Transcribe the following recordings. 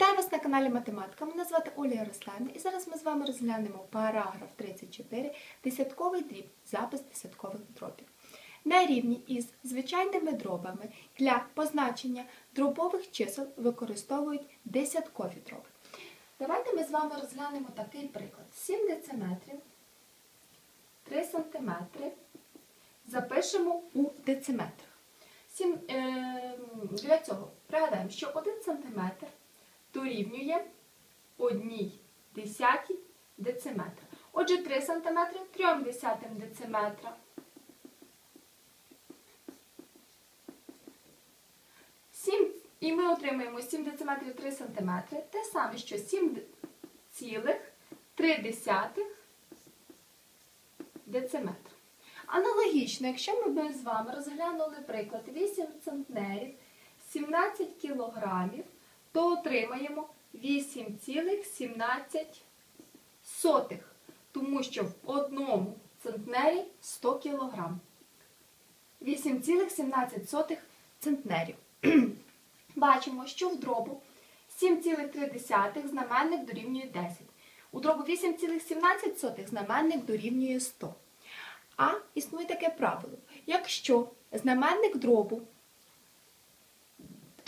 Вітаю вас на каналі Математика. Мене звати Оля Ярославівна і зараз ми з вами розглянемо параграф 34 десятковий дріб, запис десяткових дробів. На рівні із звичайними дробами для позначення дробових чисел використовують десяткові дроби. Давайте ми з вами розглянемо такий приклад. 7 дециметрів, 3 сантиметри. Запишемо у дециметрах. Е, для цього пригадаємо, що 1 см дорівнює 1 десятій дециметра. Отже, 3 см 3 десятим дециметра. 7, і ми отримуємо 7 дециметрів 3 см. Те саме, що 7 цілих 3 десятих дециметра. Аналогічно, якщо ми б з вами розглянули приклад 8 центнерів 17 кілограмів, то отримаємо 8,17, тому що в одному центнері 100 кілограм. 8,17 центнерів. Бачимо, що в дробу 7,3 знаменник дорівнює 10. У дробу 8,17 знаменник дорівнює 100. А існує таке правило. Якщо знаменник дробу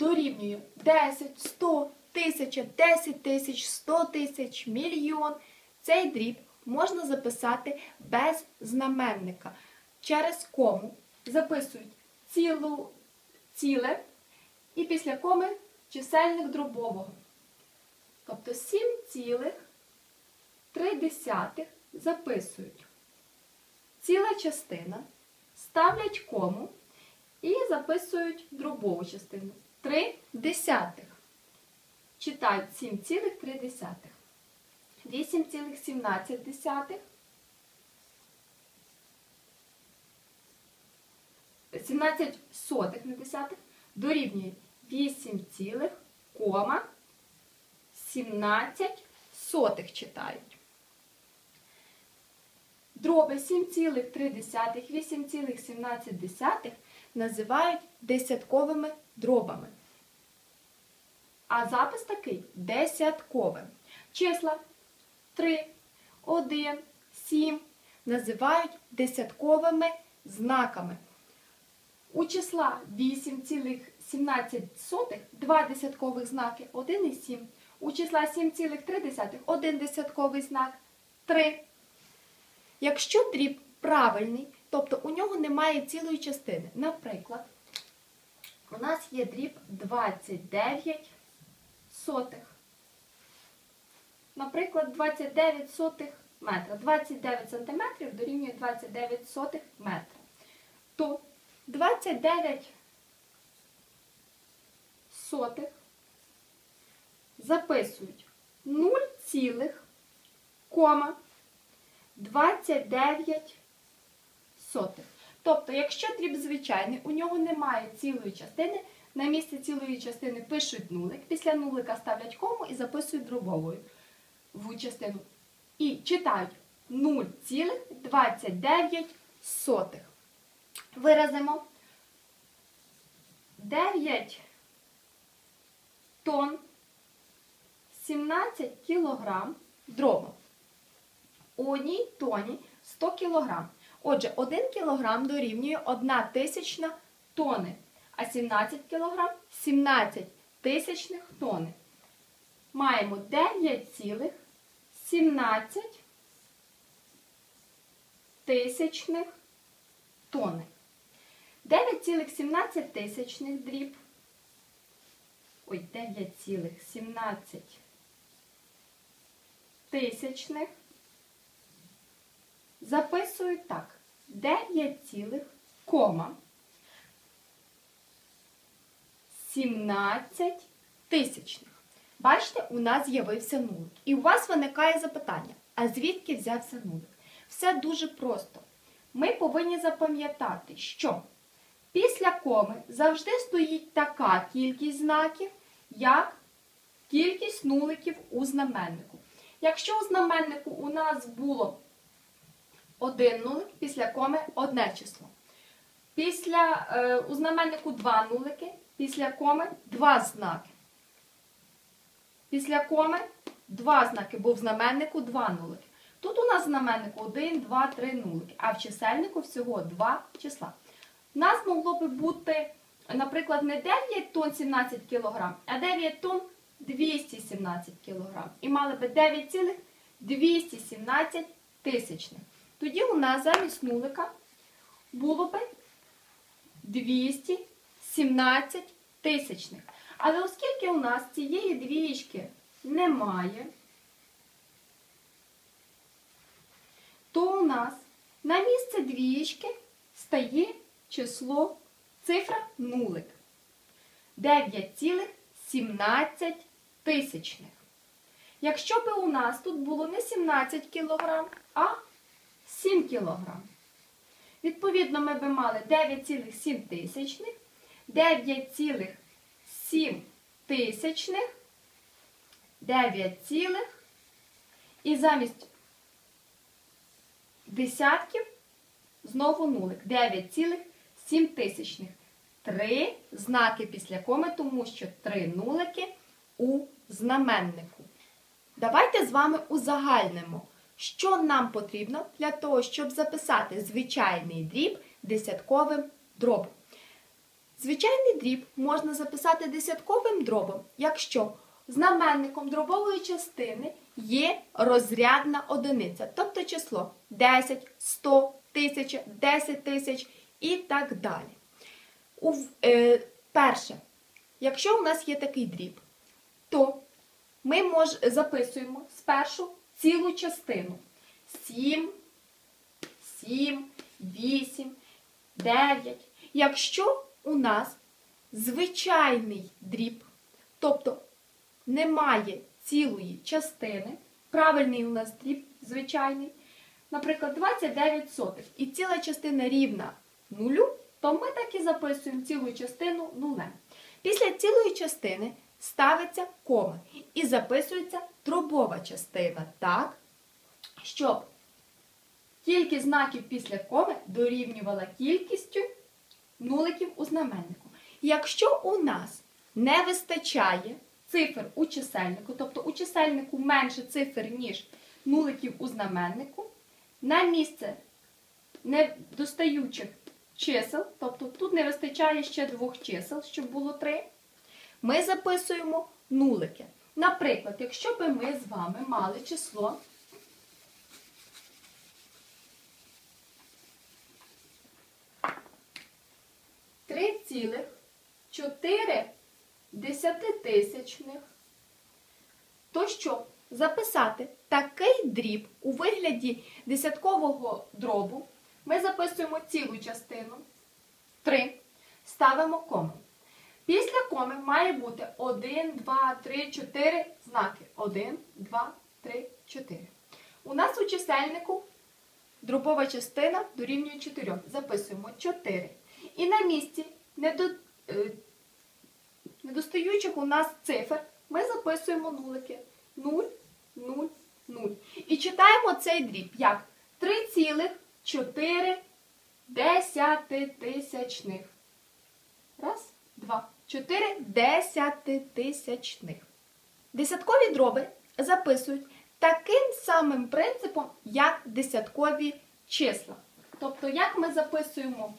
дорівнює 10, 100, 1000, 10 тисяч, 100 тисяч, мільйон, цей дріб можна записати без знаменника. Через кому записують цілу, ціле і після коми чисельник дробового. Тобто 7,3 записують ціла частина, ставлять кому і записують дробову частину. 3 десятих. Читають 7,3. 8,17. 17 сотих на десятих дорівнює 8,17 сотих читають. Дроби 7,3, 8,17 називають десятковими дробами. А запис такий десятковим. Числа 3, 1, 7 називають десятковими знаками. У числа 8,17 два десяткових знаки 1 і 7. У числа 7,3 один десятковий знак 3. Якщо дріб правильний, тобто у нього немає цілої частини. Наприклад, у нас є дріб 29 сотих. Наприклад, 29 сотих метра. 29 сантиметрів дорівнює 29 сотих метра. То 29 сотих записують 0,29 29 сотих. Тобто, якщо дріб звичайний, у нього немає цілої частини, на місці цілої частини пишуть нулик, після нулика ставлять кому і записують дробовою в частину. І читають 0,29. Виразимо 9 тонн 17 кілограм дробу. У одній тоні 100 кг. Отже, 1 кг дорівнює 1 тисячна тони, а 17 кг 17 тисячних тони. Маємо 9,17 тисячних тони. 9,17 тисячних дріб. Ой, 9,17 тисячних записую так. 9,17 тисячних. Бачите, у нас з'явився нулик. І у вас виникає запитання, а звідки взявся нулик? Все дуже просто. Ми повинні запам'ятати, що після коми завжди стоїть така кількість знаків, як кількість нуликів у знаменнику. Якщо у знаменнику у нас було один нулик, після коми одне число. Після е, у знаменнику два нулики, після коми два знаки. Після коми два знаки, бо в знаменнику два нулики. Тут у нас в знаменнику 1, 2, 3 нулики, а в чисельнику всього два числа. У нас могло би бути, наприклад, не 9 тонн 17 кг, а 9 тонн 217 кг. І мали би 9,217 тисячних. Тоді у нас замість нулика було би 217 тисячних. Але оскільки у нас цієї двієчки немає, то у нас на місце двієчки стає число цифра нулик. 9,17 тисячних. Якщо б у нас тут було не 17 кг, а 7 кг. Відповідно, ми б мали 9,7 тисячних, 9,7 тисячних, 9, цілих, і замість десятків знову нулик. 9,7 тисячних. Три знаки після коми, тому що три нулики у знаменнику. Давайте з вами узагальнимо, що нам потрібно для того, щоб записати звичайний дріб десятковим дробом. Звичайний дріб можна записати десятковим дробом, якщо знаменником дробової частини є розрядна одиниця, тобто число 10, 100, 1000, 10 тисяч і так далі. У, е, перше, якщо у нас є такий дріб, то ми мож, записуємо спершу цілу частину. 7, 7, 8, 9. Якщо у нас звичайний дріб, тобто немає цілої частини, правильний у нас дріб звичайний, наприклад, 29 сотих, і ціла частина рівна нулю, то ми так і записуємо цілу частину нулем. Після цілої частини ставиться кома і записується дробова частина так, щоб кількість знаків після коми дорівнювала кількістю нуликів у знаменнику. Якщо у нас не вистачає цифр у чисельнику, тобто у чисельнику менше цифр, ніж нуликів у знаменнику, на місце недостаючих чисел, тобто тут не вистачає ще двох чисел, щоб було три, ми записуємо нулики. Наприклад, якщо би ми з вами мали число три цілих чотири десятитисячних, то щоб записати такий дріб у вигляді десяткового дробу, ми записуємо цілу частину 3, ставимо кому. Після коми має бути 1, 2, 3, 4 знаки. 1, 2, 3, 4. У нас у чисельнику дробова частина дорівнює 4. Записуємо 4. І на місці е, недостаючих у нас цифр ми записуємо нулики. 0, 0, 0. І читаємо цей дріб як 3,4 десятитисячних. Раз, два, чотири десятитисячних. Десяткові дроби записують таким самим принципом, як десяткові числа. Тобто, як ми записуємо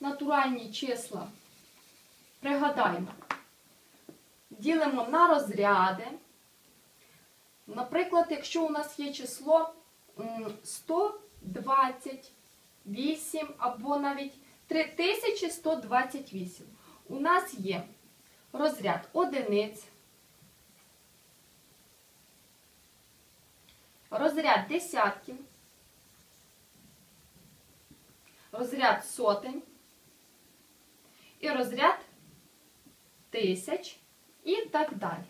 натуральні числа, пригадаємо, ділимо на розряди. Наприклад, якщо у нас є число 128 або навіть 3128, у нас є розряд одиниць, розряд десятків, розряд сотень і розряд тисяч і так далі.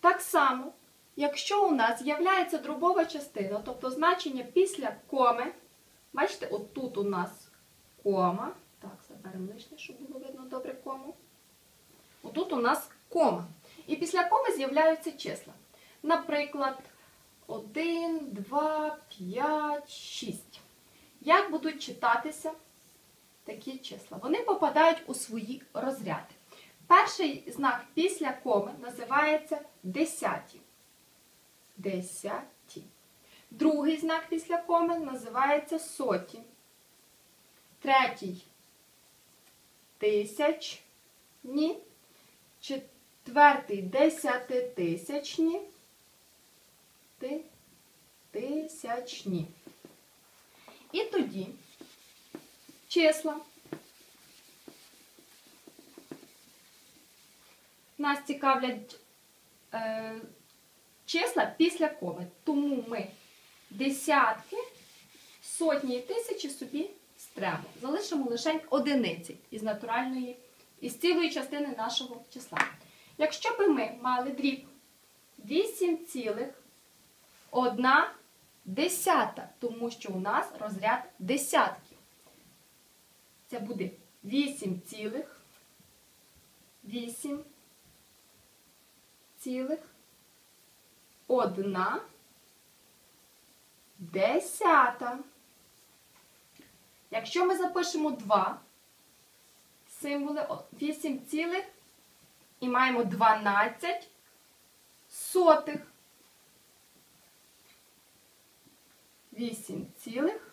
Так само, якщо у нас з'являється дробова частина, тобто значення після коми, бачите, от тут у нас кома. Так, заберемо лишнє, щоб було видно добре кому. Отут у нас кома. І після коми з'являються числа. Наприклад, 1, 2, 5, 6. Як будуть читатися такі числа? Вони попадають у свої розряди. Перший знак після коми називається десяті. Десяті. Другий знак після коми називається соті. Третій тисячні. Четвертий десятитисячні. Ти, тисячні. І тоді числа. Нас цікавлять е, числа після коми. Тому ми десятки, сотні і тисячі собі стремо. Залишимо лише одиниці із натуральної, із цілої частини нашого числа. Якщо би ми мали дріб 8,1 десята, тому що у нас розряд десятків. Це буде 8 цілих, 8 цілих, 1 десята. Якщо ми запишемо 2 символи 8 цілих і маємо 12 сотих. 8 цілих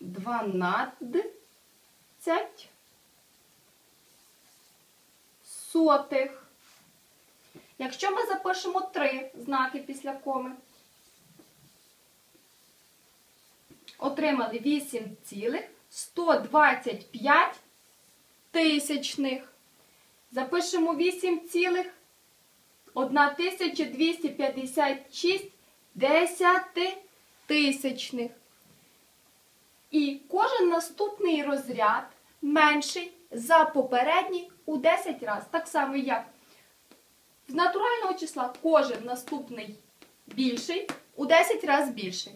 12 сотих. Якщо ми запишемо три знаки після коми, отримали 8 125 тисячних. Запишемо 8 1256 десятитисячних. І кожен наступний розряд менший за попередній у 10 разів. Так само, як з натурального числа кожен наступний більший у 10 разів більший.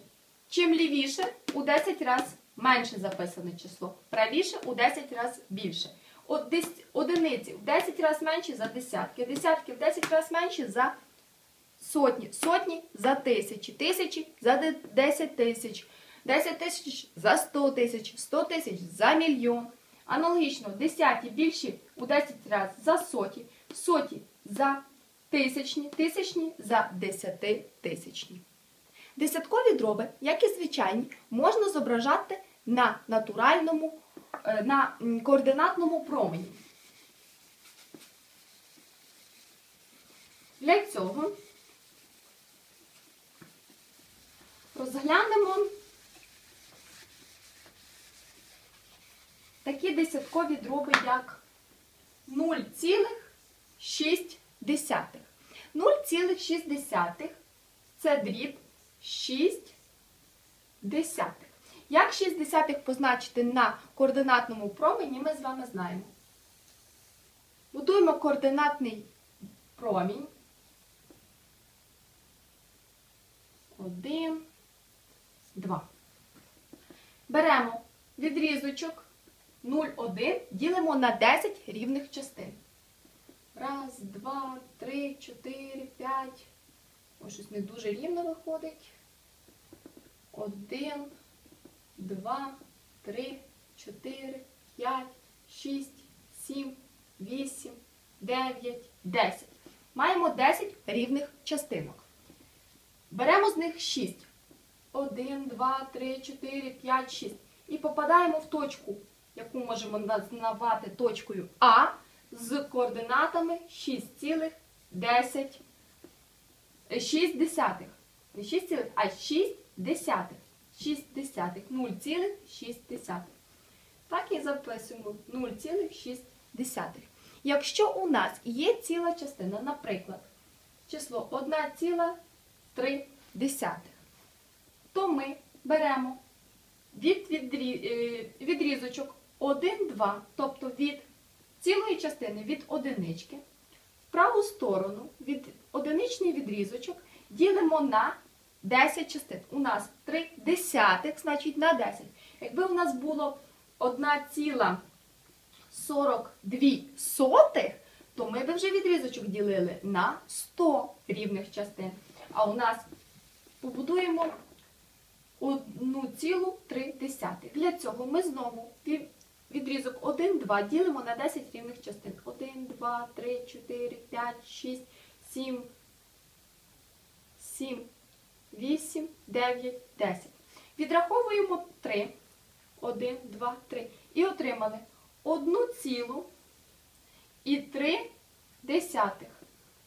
Чим лівіше, у 10 разів менше записане число. Правіше у 10 разів більше. Одиниці в 10 разів менші за десятки. Десятки в 10 разів менші за сотні. Сотні за тисячі. Тисячі за 10 тисяч. 10 тисяч за 100 тисяч. 100 тисяч за мільйон. Аналогічно, десяті більші у 10 разів за соті. Соті за тисячні. Тисячні за десятитисячні. Десяткові дроби, як і звичайні, можна зображати на натуральному, на координатному промені. Для цього розглянемо такі десяткові дроби, як 0,6. 0,6 це дріб 6 десятих. Як 6 десятих позначити на координатному промені, ми з вами знаємо. Будуємо координатний промінь. 1, 2. Беремо відрізочок 0,1, ділимо на 10 рівних частин. Раз, два, три, чотири, п'ять. Ось щось не дуже рівно виходить. Один, два, три, чотири, п'ять, шість, сім, вісім, дев'ять, десять. Маємо 10 рівних частинок. Беремо з них 6. 1, 2, 3, 4, 5, 6. І попадаємо в точку, яку можемо назвати точкою А з координатами 6,10. 6 десятих. Не 6 цілих, а 6 десятих. 6 десятих. 0,6 десятих. Так і записуємо 0,6 десятих. Якщо у нас є ціла частина, наприклад, число 1,3 то ми беремо від відрізочок 1, 2, тобто від цілої частини від одинички, в праву сторону від одиничний відрізочок ділимо на 10 частин. У нас 3 десятих, значить на 10. Якби у нас було 1,42 сотих, то ми б вже відрізочок ділили на 100 рівних частин. А у нас побудуємо 1,3. Для цього ми знову відрізок 1, 2 ділимо на 10 рівних частин. 1, 2, 3, 4, 5, 6, 7, 7, 8, 9, 10. Відраховуємо 3. 1, 2, 3. І отримали 1 цілу і 3 десятих.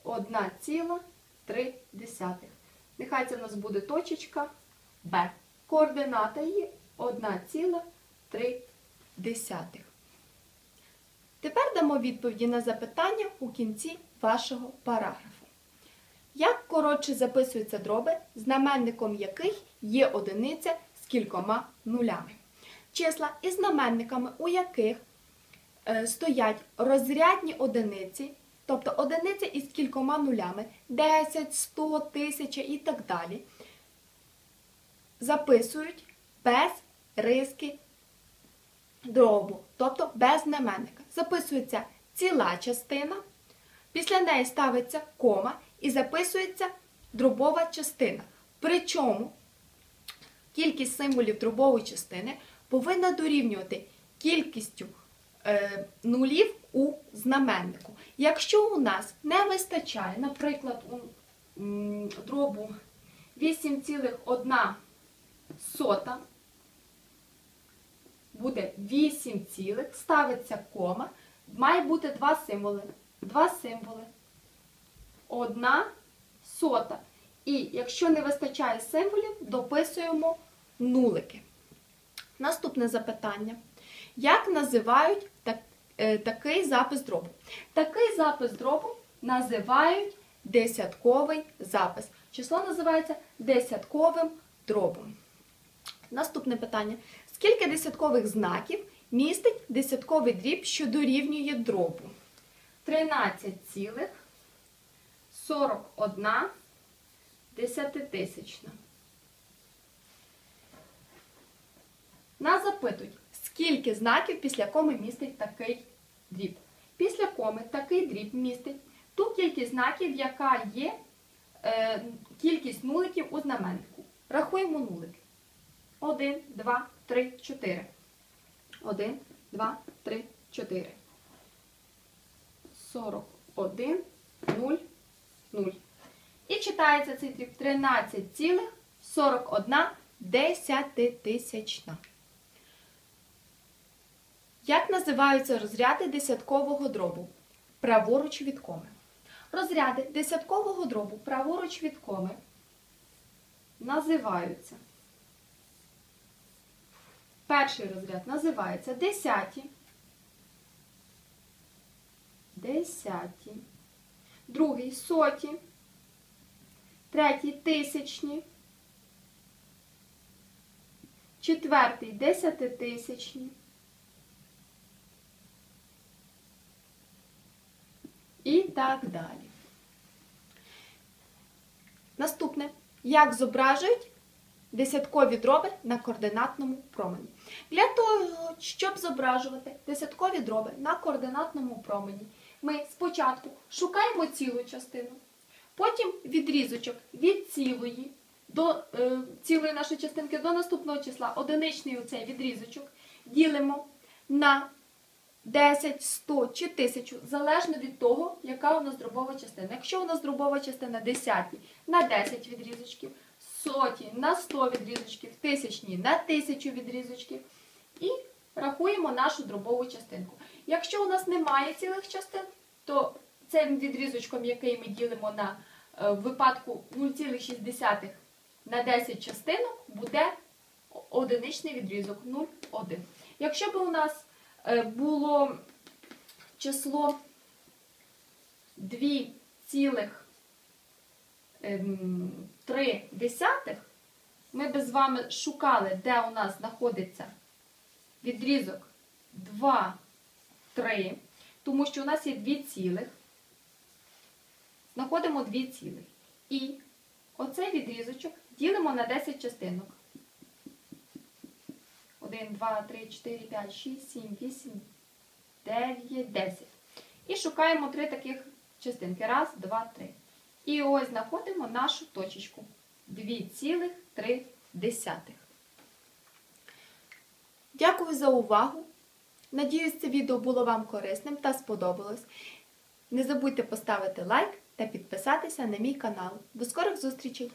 1 ціла 3 десятих. Нехай це в нас буде точечка Б. Координата її 1,3 десятих. Тепер дамо відповіді на запитання у кінці вашого параграфу. Як коротше записуються дроби, знаменником яких є одиниця з кількома нулями? Числа із знаменниками, у яких е, стоять розрядні одиниці, тобто одиниця із кількома нулями 10, 100, 1000 і так далі, записують без риски дробу, тобто без знаменника. Записується ціла частина, після неї ставиться кома і записується дробова частина. Причому кількість символів дробової частини повинна дорівнювати кількістю е, нулів у знаменнику. Якщо у нас не вистачає, наприклад, у дробу 8,1 сота, буде 8 цілих, ставиться кома, має бути два символи. Два символи. Одна сота. І якщо не вистачає символів, дописуємо нулики. Наступне запитання. Як називають так, е, такий запис дробу? Такий запис дробу називають десятковий запис. Число називається десятковим дробом. Наступне питання. Скільки десяткових знаків містить десятковий дріб, що дорівнює дробу? 13,41 десятитисячна. Нас запитують, скільки знаків після коми містить такий дріб. Після коми такий дріб містить ту кількість знаків, яка є е, кількість нуликів у знаменнику. Рахуємо нулики. 1, 2, 3, 4. 1, 2, 3, 4. 41, 0, 0. І читається цей дріб 13,41 десятитисячна. Як називаються розряди десяткового дробу? Праворуч від коми. Розряди десяткового дробу праворуч від коми називаються. Перший розряд називається десяті. Десяті. Другий соті. Третій тисячні. Четвертий десятитисячні. І так далі. Наступне. Як зображують десяткові дроби на координатному промені? Для того, щоб зображувати десяткові дроби на координатному промені, ми спочатку шукаємо цілу частину, потім відрізочок від цілої до е, цілої нашої частинки до наступного числа, одиничний оцей відрізочок, ділимо на 10, 100 чи 1000, залежно від того, яка у нас дробова частина. Якщо у нас дробова частина 10 на 10 відрізочків, соті на 100 відрізочків, тисячні на 1000 відрізочків. І рахуємо нашу дробову частинку. Якщо у нас немає цілих частин, то цим відрізочком, який ми ділимо на е, в випадку 0,6 на 10 частинок, буде одиничний відрізок 0,1. Якщо б у нас е, було число 2,3 ми б з вами шукали, де у нас знаходиться відрізок 2, 3, тому що у нас є 2 цілих. Знаходимо 2 цілих. І оцей відрізочок ділимо на 10 частинок. 1, 2, 3, 4, 5, 6, 7, 8, 9, 10. І шукаємо три таких частинки. Раз, два, три. І ось знаходимо нашу точечку. 2,3. Дякую за увагу. Надіюсь, це відео було вам корисним та сподобалось. Не забудьте поставити лайк та підписатися на мій канал. До скорих зустрічей!